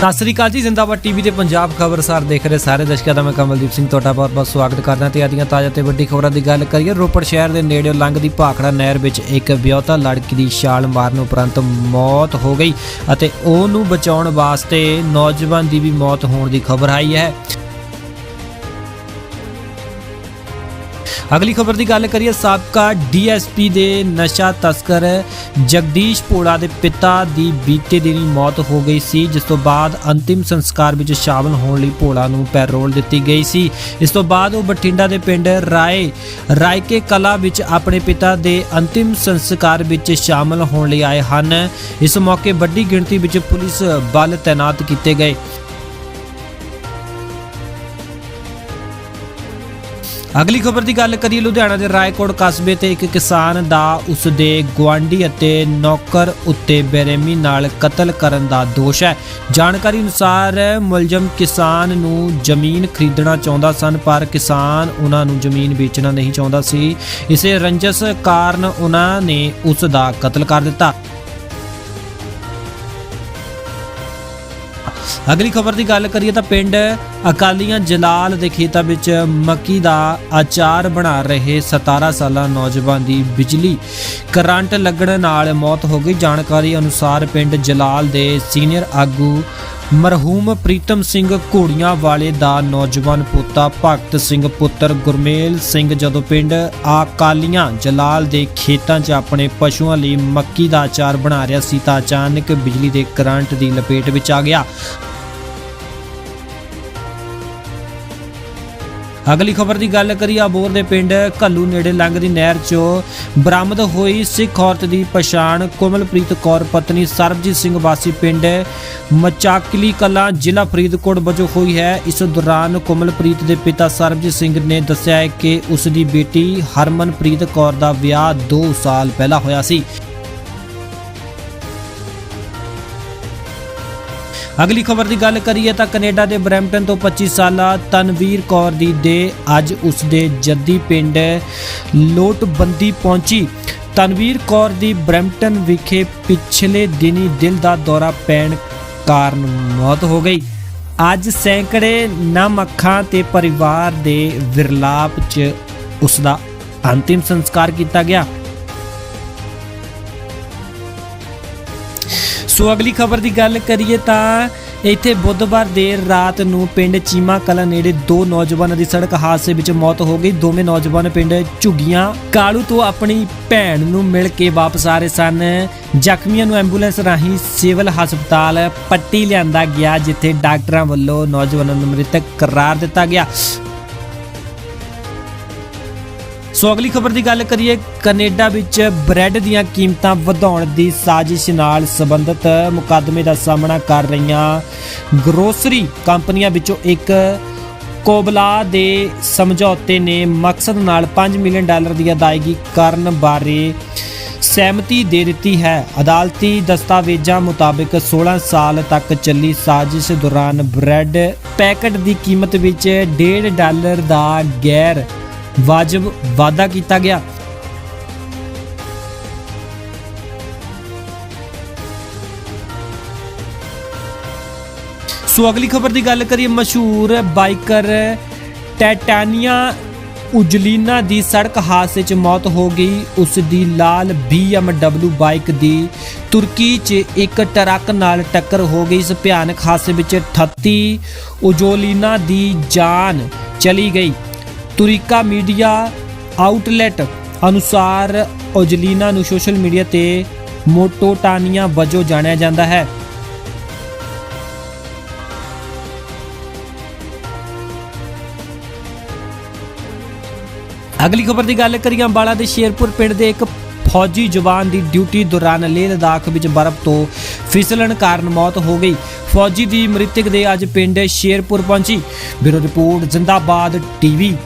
ਸਤਿ ਸ੍ਰੀ ਅਕਾਲ ਜੀ, ਜ਼ਿੰਦਾਬਾਦ ਟੀਵੀ ਤੇ ਪੰਜਾਬ ਖਬਰਸਾਰ ਦੇਖ ਰਹੇ ਸਾਰੇ ਦਰਸ਼ਕਾਂ ਦਾ ਮੈਂ ਕਮਲਦੀਪ ਸਿੰਘ ਤੁਹਾਡਾ ਬਹੁਤ-ਬਹੁਤ ਸਵਾਗਤ ਕਰਦਾ ਤੇ ਆਦੀਆਂ ਤਾਜ਼ਾ ਤੇ ਵੱਡੀ ਖਬਰਾਂ ਦੀ ਗੱਲ ਕਰੀਏ, ਰੋਪੜ ਸ਼ਹਿਰ ਦੇ ਨੇੜੇ ਲੰਘਦੀ ਭਾਖੜਾ ਨਹਿਰ ਵਿੱਚ ਇੱਕ ਵਿਆਹੁਤਾ ਲੜਕੀ ਦੀ ਛਾਲ ਮਾਰਨ ਉਪਰੰਤ ਮੌਤ ਹੋ ਗਈ ਅਤੇ ਉਹਨੂੰ ਬਚਾਉਣ ਵਾਸਤੇ ਨੌਜਵਾਨ ਦੀ ਵੀ ਮੌਤ ਹੋਣ ਦੀ ਖਬਰ ਆਈ ਹੈ। ਅਗਲੀ ਖਬਰ ਦੀ ਗੱਲ ਕਰੀਏ, ਸਾਬਕਾ ਡੀਐਸਪੀ ਦੇ ਨਸ਼ਾ ਤਸਕਰ ਜਗਦੀਸ਼ ਪੋੜਾ ਦੇ ਪਿਤਾ ਦੀ ਬੀਤੇ ਦਿਨੀ ਮੌਤ ਹੋ ਗਈ ਸੀ, ਜਿਸ ਤੋਂ ਬਾਅਦ ਅੰਤਿਮ ਸੰਸਕਾਰ ਵਿੱਚ ਸ਼ਾਮਲ ਹੋਣ ਲਈ ਪੋੜਾ ਨੂੰ ਪੈਰੋਲ ਦਿੱਤੀ ਗਈ ਸੀ। ਇਸ ਤੋਂ ਬਾਅਦ ਉਹ ਬਠਿੰਡਾ ਦੇ ਪਿੰਡ ਰਾਏ, ਰਾਇਕੇ ਕਲਾ ਵਿੱਚ ਆਪਣੇ ਪਿਤਾ ਦੇ ਅੰਤਿਮ ਸੰਸਕਾਰ ਵਿੱਚ ਸ਼ਾਮਲ ਹੋਣ ਲਈ ਆਏ ਹਨ। ਇਸ ਮੌਕੇ ਵੱਡੀ ਗਿਣਤੀ ਵਿੱਚ ਪੁਲਿਸ ਬਲ ਤਾਇਨਾਤ ਕੀਤੇ ਗਏ। ਅਗਲੀ ਖਬਰ ਦੀ ਗੱਲ ਕਰੀਏ, ਲੁਧਿਆਣਾ ਦੇ ਰਾਏਕੋਟ ਕਸਬੇ ਤੇ ਇੱਕ ਕਿਸਾਨ ਦਾ ਉਸ ਦੇ ਗੁਆਂਢੀ ਅਤੇ ਨੌਕਰ ਉੱਤੇ ਬੇਰਹਿਮੀ ਨਾਲ ਕਤਲ ਕਰਨ ਦਾ ਦੋਸ਼ ਹੈ। ਜਾਣਕਾਰੀ ਅਨੁਸਾਰ ਮੁਲਜ਼ਮ ਕਿਸਾਨ ਨੂੰ ਜ਼ਮੀਨ ਖਰੀਦਣਾ ਚਾਹੁੰਦਾ ਸਨ, ਪਰ ਕਿਸਾਨ ਉਹਨਾਂ ਨੂੰ ਜ਼ਮੀਨ ਵੇਚਣਾ ਨਹੀਂ ਚਾਹੁੰਦਾ ਸੀ। ਇਸੇ ਰੰਜਸ ਕਾਰਨ ਉਹਨਾਂ ਨੇ ਉਸ ਦਾ ਕਤਲ ਕਰ ਦਿੱਤਾ। ਅਗਲੀ ਖਬਰ ਦੀ ਗੱਲ ਕਰੀਏ ਤਾਂ ਪਿੰਡ ਅਕਾਲੀਆਂ ਜਲਾਲ ਦੇ ਖੇਤਾਂ ਵਿੱਚ ਮੱਕੀ ਦਾ ਆਚਾਰ ਬਣਾ ਰਹੇ 17 ਸਾਲਾ ਨੌਜਵਾਨ ਦੀ ਬਿਜਲੀ ਕਰੰਟ ਲੱਗਣ ਨਾਲ ਮੌਤ ਹੋ ਗਈ। ਜਾਣਕਾਰੀ ਅਨੁਸਾਰ ਪਿੰਡ ਜਲਾਲ ਦੇ ਸੀਨੀਅਰ ਆਗੂ ਮਰਹੂਮ ਪ੍ਰੀਤਮ ਸਿੰਘ ਘੋੜੀਆਂ ਵਾਲੇ ਦਾ ਨੌਜਵਾਨ ਪੋਤਾ ਭਗਤ ਸਿੰਘ ਪੁੱਤਰ ਗੁਰਮੇਲ ਸਿੰਘ ਜਦੋਂ ਪਿੰਡ ਆਕਾਲੀਆਂ ਜਲਾਲ ਦੇ ਖੇਤਾਂ 'ਚ ਆਪਣੇ ਪਸ਼ੂਆਂ ਲਈ ਮੱਕੀ ਦਾ ਆਚਾਰ ਬਣਾ ਰਿਹਾ ਸੀ ਤਾਂ ਅਚਾਨਕ ਬਿਜਲੀ ਦੇ ਕਰੰਟ ਦੀ ਲਪੇਟ ਵਿੱਚ ਆ ਗਿਆ। ਅਗਲੀ ਖਬਰ ਦੀ ਗੱਲ ਕਰੀਏ ਅਬੋਰ ਦੇ ਪਿੰਡ ਘੱਲੂ ਨੇੜੇ ਲੰਘਦੀ ਨਹਿਰ 'ਚੋਂ ਬਰਾਮਦ ਹੋਈ ਸਿੱਖ ਔਰਤ ਦੀ ਪਛਾਣ ਕੋਮਲਪ੍ਰੀਤ ਕੌਰ ਪਤਨੀ ਸਰਬਜੀਤ ਸਿੰਘ ਵਾਸੀ ਪਿੰਡ ਮਚਾਕਲੀ ਕਲਾਂ, ਜ਼ਿਲ੍ਹਾ ਫਰੀਦਕੋਟ ਵਜੋਂ ਹੋਈ ਹੈ। ਇਸ ਦੌਰਾਨ ਕੋਮਲਪ੍ਰੀਤ ਦੇ ਪਿਤਾ ਸਰਬਜੀਤ ਸਿੰਘ ਨੇ ਦੱਸਿਆ ਹੈ ਕਿ ਉਸ ਦੀ ਬੇਟੀ ਹਰਮਨਪ੍ਰੀਤ ਕੌਰ ਦਾ ਵਿਆਹ 2 ਸਾਲ ਪਹਿਲਾਂ ਹੋਇਆ ਸੀ। ਅਗਲੀ ਖਬਰ ਦੀ ਗੱਲ ਕਰੀਏ ਤਾਂ ਕੈਨੇਡਾ ਦੇ ਬਰੈਂਪਟਨ ਤੋਂ 25 ਸਾਲਾ ਤਨਵੀਰ ਕੌਰ ਦੀ ਦੇ ਅੱਜ ਉਸ ਦੇ ਜੱਦੀ ਪਿੰਡ ਲੋਟਬੰਦੀ ਪਹੁੰਚੀ। ਤਨਵੀਰ ਕੌਰ ਦੀ ਬਰੈਂਪਟਨ ਵਿਖੇ ਪਿਛਲੇ ਦਿਨੀ ਦਿਲ ਦਾ ਦੌਰਾ ਪੈਣ ਕਾਰਨ ਮੌਤ ਹੋ ਗਈ। ਅੱਜ ਸੈਂਕੜੇ ਨਮ ਅੱਖਾਂ ਤੇ ਪਰਿਵਾਰ ਦੇ ਵਿਰਲਾਪ 'ਚ ਉਸ ਦਾ ਅੰਤਿਮ ਸੰਸਕਾਰ ਕੀਤਾ ਗਿਆ। ਸੋ ਅਗਲੀ ਖਬਰ ਦੀ ਗੱਲ ਕਰੀਏ ਤਾਂ ਇੱਥੇ ਬੁੱਧਵਾਰ ਦੇਰ ਰਾਤ ਨੂੰ ਪਿੰਡ ਚੀਮਾ ਕਲਾ ਨੇੜੇ ਦੋ ਨੌਜਵਾਨਾਂ ਦੀ ਸੜਕ ਹਾਦਸੇ ਵਿੱਚ ਮੌਤ ਹੋ ਗਈ। ਦੋਵੇਂ ਨੌਜਵਾਨ ਪਿੰਡ ਝੁੱਗੀਆਂ ਕਾਲੂ ਤੋਂ ਆਪਣੀ ਭੈਣ ਨੂੰ ਮਿਲ ਕੇ ਵਾਪਸ ਆ ਰਹੇ ਸਨ। ਜ਼ਖਮੀਆਂ ਨੂੰ ਐਂਬੂਲੈਂਸ ਰਾਹੀਂ ਸਿਵਲ ਹਸਪਤਾਲ ਪੱਟੀ ਲਿਆਂਦਾ ਗਿਆ, ਜਿੱਥੇ ਡਾਕਟਰਾਂ ਵੱਲੋਂ ਨੌਜਵਾਨਾਂ ਨੂੰ ਮ੍ਰਿਤਕ ਕਰਾਰ ਦਿੱਤਾ ਗਿਆ। ਸੋ ਅਗਲੀ ਖਬਰ ਦੀ ਗੱਲ ਕਰੀਏ, ਕੈਨੇਡਾ ਵਿੱਚ ਬ੍ਰੈਡ ਦੀਆਂ ਕੀਮਤਾਂ ਵਧਾਉਣ ਦੀ ਸਾਜ਼ਿਸ਼ ਨਾਲ ਸੰਬੰਧਿਤ ਮੁਕੱਦਮੇ ਦਾ ਸਾਹਮਣਾ ਕਰ ਰਹੀਆਂ ਗਰੋਸਰੀ ਕੰਪਨੀਆਂ ਵਿੱਚੋਂ ਇੱਕ ਕੋਬਲਾ ਦੇ ਸਮਝੌਤੇ ਨੇ ਮਕਸਦ ਨਾਲ 5 ਮਿਲੀਅਨ ਡਾਲਰ ਦੀ ਅਦਾਇਗੀ ਕਰਨ ਬਾਰੇ ਸਹਿਮਤੀ ਦੇ ਦਿੱਤੀ ਹੈ। ਅਦਾਲਤੀ ਦਸਤਾਵੇਜ਼ਾਂ ਮੁਤਾਬਕ 16 ਸਾਲ ਤੱਕ ਚੱਲੀ ਸਾਜ਼ਿਸ਼ ਦੌਰਾਨ ਬ੍ਰੈਡ ਪੈਕਟ ਦੀ ਕੀਮਤ ਵਿੱਚ 1.5 ਡਾਲਰ ਦਾ ਗੈਰ ਵਾਜਬ ਵਾਅਦਾ ਕੀਤਾ ਗਿਆ। ਸੋ ਅਗਲੀ ਖਬਰ ਦੀ ਗੱਲ ਕਰੀਏ ਮਸ਼ਹੂਰ ਬਾਈਕਰ ਟੈਟਾਨੀਆ ਉਜਲੀਨਾ ਦੀ ਸੜਕ ਹਾਦਸੇ 'ਚ ਮੌਤ ਹੋ ਗਈ। ਉਸ ਦੀ ਲਾਲ BMW ਬਾਈਕ ਦੀ ਤੁਰਕੀ 'ਚ ਇੱਕ ਟਰੱਕ ਨਾਲ ਟੱਕਰ ਹੋ ਗਈ। ਇਸ ਭਿਆਨਕ ਹਾਦਸੇ ਵਿੱਚ 38 ਉਜੋਲੀਨਾ ਦੀ ਜਾਨ ਚਲੀ ਗਈ। ਤੁਰਿਕਾ ਮੀਡੀਆ ਆਊਟਲੈਟ ਅਨੁਸਾਰ ਓਜਲੀਨਾ ਨੂੰ ਸੋਸ਼ਲ ਮੀਡੀਆ ਤੇ ਮੋਟੋਟਾਨੀਆ ਵਜੋਂ ਜਾਣਿਆ ਜਾਂਦਾ ਹੈ। ਅਗਲੀ ਖਬਰ ਦੀ ਗੱਲ ਕਰੀਏ ਅੰਬਾਲਾ ਦੇ ਸ਼ੇਰਪੁਰ ਪਿੰਡ ਦੇ ਇੱਕ ਫੌਜੀ ਜਵਾਨ ਦੀ ਡਿਊਟੀ ਦੌਰਾਨ ਲੇਹ ਲਦਾਖ ਵਿੱਚ ਬਰਫ਼ ਤੋਂ ਫਿਸਲਣ ਕਾਰਨ ਮੌਤ ਹੋ ਗਈ। ਫੌਜੀ ਦੀ ਮ੍ਰਿਤਕ ਦੇ ਅੱਜ ਪਿੰਡ ਸ਼ੇਰਪੁਰ ਪਹੁੰਚੀ। Bureau report, Zindabad TV.